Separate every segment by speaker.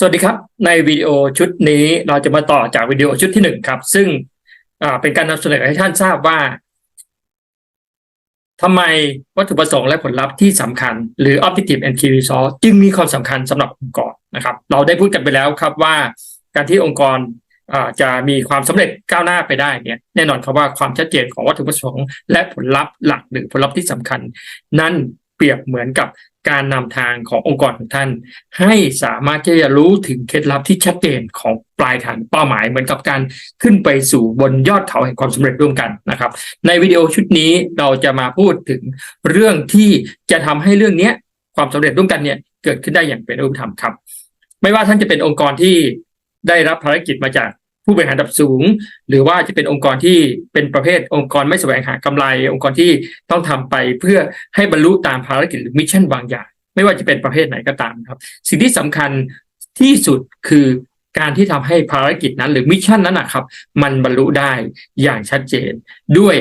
Speaker 1: สวัสดีครับ ในวิดีโอชุดนี้เราจะมาต่อจากวิดีโอชุดที่หนึ่งครับ ซึ่งเป็นการนำเสนอให้ท่านทราบว่าทำไมวัตถุประสงค์และผลลัพธ์ที่สำคัญ หรือ Objective and Key Result จึงมีความสำคัญสำหรับองค์กรนะครับ เราได้พูดกันไปแล้วครับว่าการที่องค์กรจะมีความสำเร็จก้าวหน้าไปได้เนี่ยแน่นอนครับว่าความชัดเจนของวัตถุประสงค์และผลลัพธ์หลักหรือผลลัพธ์ที่สำคัญ นั่น เปรียบเหมือนกับการนำทางขององค์กรของท่าน ให้สามารถที่จะรู้ถึงเคล็ดลับที่ชัดเจนของปลายทางเป้าหมาย เหมือนกับการขึ้นไปสู่บนยอดเขาแห่งความสำเร็จร่วมกันนะครับ ในวิดีโอชุดนี้เราจะมาพูดถึงเรื่องที่จะทำให้เรื่องนี้ความสำเร็จร่วมกันเนี่ยเกิดขึ้นได้อย่างเป็นรูปธรรมครับ ไม่ว่าท่านจะเป็นองค์กรที่ได้รับภารกิจมาจาก ผู้บริหารระดับสูง หรือว่าจะเป็นองค์กรที่เป็นประเภทองค์กรไม่แสวงหากำไร องค์กรที่ต้องทำไปเพื่อให้บรรลุตามภารกิจหรือมิชชั่นบางอย่าง ไม่ว่าจะเป็นประเภทไหนก็ตามครับ สิ่งที่สำคัญที่สุดคือการที่ทำให้ภารกิจนั้น หรือมิชชั่นนั้นนะครับ มันบรรลุได้อย่างชัดเจน ด้วย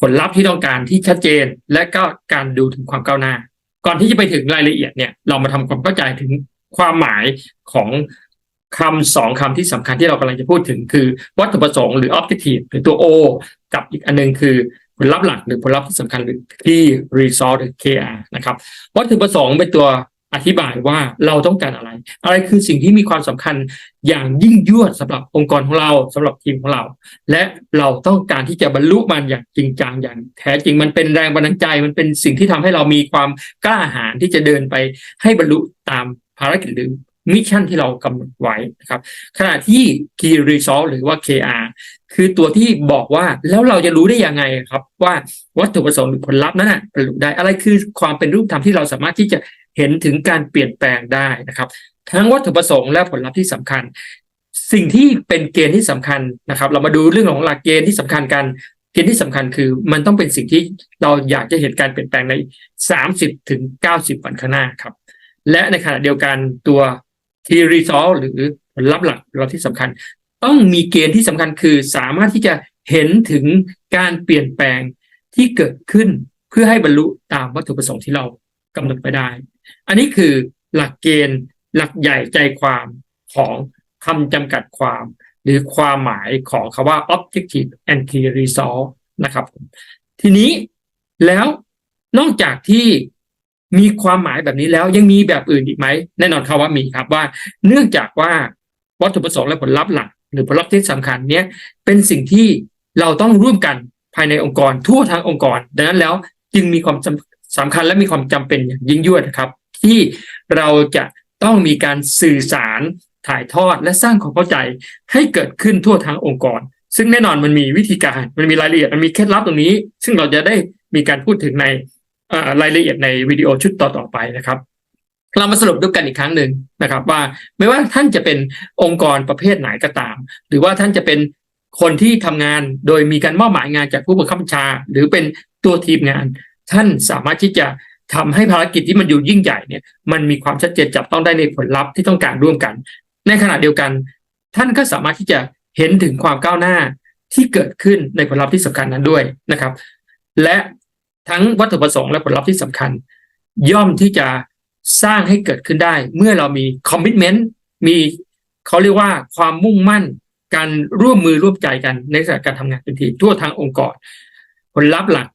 Speaker 1: ผลลัพธ์ที่ต้องการที่ชัดเจน และก็การดูถึงความก้าวหน้า ก่อนที่จะไปถึงรายละเอียดเนี่ยเรามาทำความเข้าใจถึงความหมายของ คำสองคำที่สำคัญที่เรากำลังจะพูดถึงคือ วัตถุประสงค์หรือ objective หรือตัว O กับอีกอันหนึงคือผลลัพธ์หลักหรือผลลัพธ์ที่สำคัญหรือ key result หรือ KR นะครับวัตถุประสงค์เป็นตัวอธิบายว่าเราต้องการอะไร อะไรคือสิ่งที่มีความสำคัญอย่างยิ่งยวดสำหรับองค์กรของเราสำหรับทีมของเรา และเราต้องการที่จะบรรลุมันอย่างจริงจังอย่างแท้จริงมันเป็นแรงบันดาลใจ มันเป็นสิ่งที่ทำให้เรามีความกล้าหาญที่จะเดินไปให้บรรลุตามภารกิจหรือ มิชชั่นที่เรากำหนดไว้นะครับ ขณะที่ Key Result หรือว่า KR คือตัวที่บอกว่าแล้วเราจะรู้ได้ยังไงครับ ว่าวัตถุประสงค์หรือผลลัพธ์นั้นนะบรรลุได้อะไรคือความเป็นรูปธรรมที่เราสามารถที่จะเห็นถึงการเปลี่ยนแปลงได้นะครับ ทั้งวัตถุประสงค์และผลลัพธ์ที่สำคัญ สิ่งที่เป็นเกณฑ์ที่สำคัญนะครับ เรามาดูเรื่องของหลักเกณฑ์ที่สำคัญกันเกณฑ์ที่สำคัญคือมันต้องเป็นสิ่งที่เราอยากจะเห็นการเปลี่ยนแปลงใน 30 ถึง 90 วันข้างหน้าครับ และในขณะเดียวกันตัว key result หรือผลลัพธ์หลักเราที่สำคัญ ต้องมีเกณฑ์ที่สำคัญคือสามารถที่จะเห็นถึงการเปลี่ยนแปลงที่เกิดขึ้นเพื่อให้บรรลุตามวัตถุประสงค์ที่เรากำหนดไปได้ อันนี้คือหลักเกณฑ์หลักใหญ่ใจความของคำจำกัดความ หรือความหมายของคาว่า objective and key result นะครับ ทีนี้แล้วนอกจากที่ มีความหมายแบบนี้แล้วยังมีแบบอื่นอีกไหมแน่นอนครับว่ามีครับว่า เนื่องจากว่าวัตถุประสงค์และผลลัพธ์หลัก หรือผลลัพธ์ที่สำคัญเนี้ยเป็นสิ่งที่เราต้องร่วมกันภายในองค์กรทั่วทั้งองค์กร ดังนั้นแล้วจึงมีความจำสำคัญและมีความจำเป็นอย่างยิ่งยวดนะครับ ที่เราจะต้องมีการสื่อสารถ่ายทอดและสร้างความเข้าใจให้เกิดขึ้นทั่วทั้งองค์กร ซึ่งแน่นอนมันมีวิธีการมันมีรายละเอียดมันมีเคล็ดลับตรงนี้ ซึ่งเราจะได้มีการพูดถึงใน รายละเอียดในวิดีโอชุดต่อๆไปนะครับ เรามาสรุปดูกันอีกครั้งหนึ่งนะครับ ว่าไม่ว่าท่านจะเป็นองค์กรประเภทไหนก็ตาม หรือว่าท่านจะเป็นคนที่ทำงานโดยมีการมอบหมายงานจากผู้บังคับบัญชา หรือเป็นตัวทีมงาน ท่านสามารถที่จะทำให้ภารกิจที่มันอยู่ยิ่งใหญ่เนี่ยมันมีความชัดเจนจับต้องได้ในผลลัพธ์ที่ต้องการร่วมกัน ในขณะเดียวกัน ท่านก็สามารถที่จะเห็นถึงความก้าวหน้าที่เกิดขึ้นในผลลัพธ์ที่สำคัญนั้นด้วยนะครับ และ ทั้งวัตถุประสงค์และผลลัพธ์ที่สำคัญ ย่อมที่จะสร้างให้เกิดขึ้นได้ เมื่อเรามีคอมมิชเมนต์มีเขาเรียกว่าความมุ่งมั่นการร่วมมือร่วมใจกันในสถานการทำงานเป็นทีมทั่วทั้งองค์กร ผลลัพธ์หลัก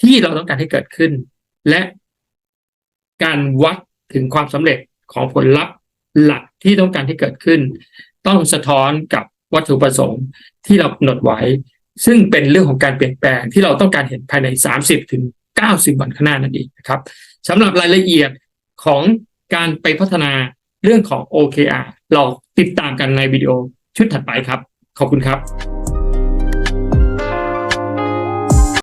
Speaker 1: ที่เราต้องการให้เกิดขึ้น และการวัดถึงความสำเร็จของผลลัพธ์หลักที่ต้องการให้เกิดขึ้น ต้องสะท้อนกับวัตถุประสงค์ที่เรากำหนดไว้ ซึ่งเป็นเรื่องของการเปลี่ยนแปลงที่เราต้องการเห็นภายใน 30 ถึง 90 วันข้างหน้านั่นเองนะครับสำหรับรายละเอียดของการไปพัฒนาเรื่องของ OKR เราติดตามกันในวิดีโอชุดถัดไปครับ ขอบคุณครับ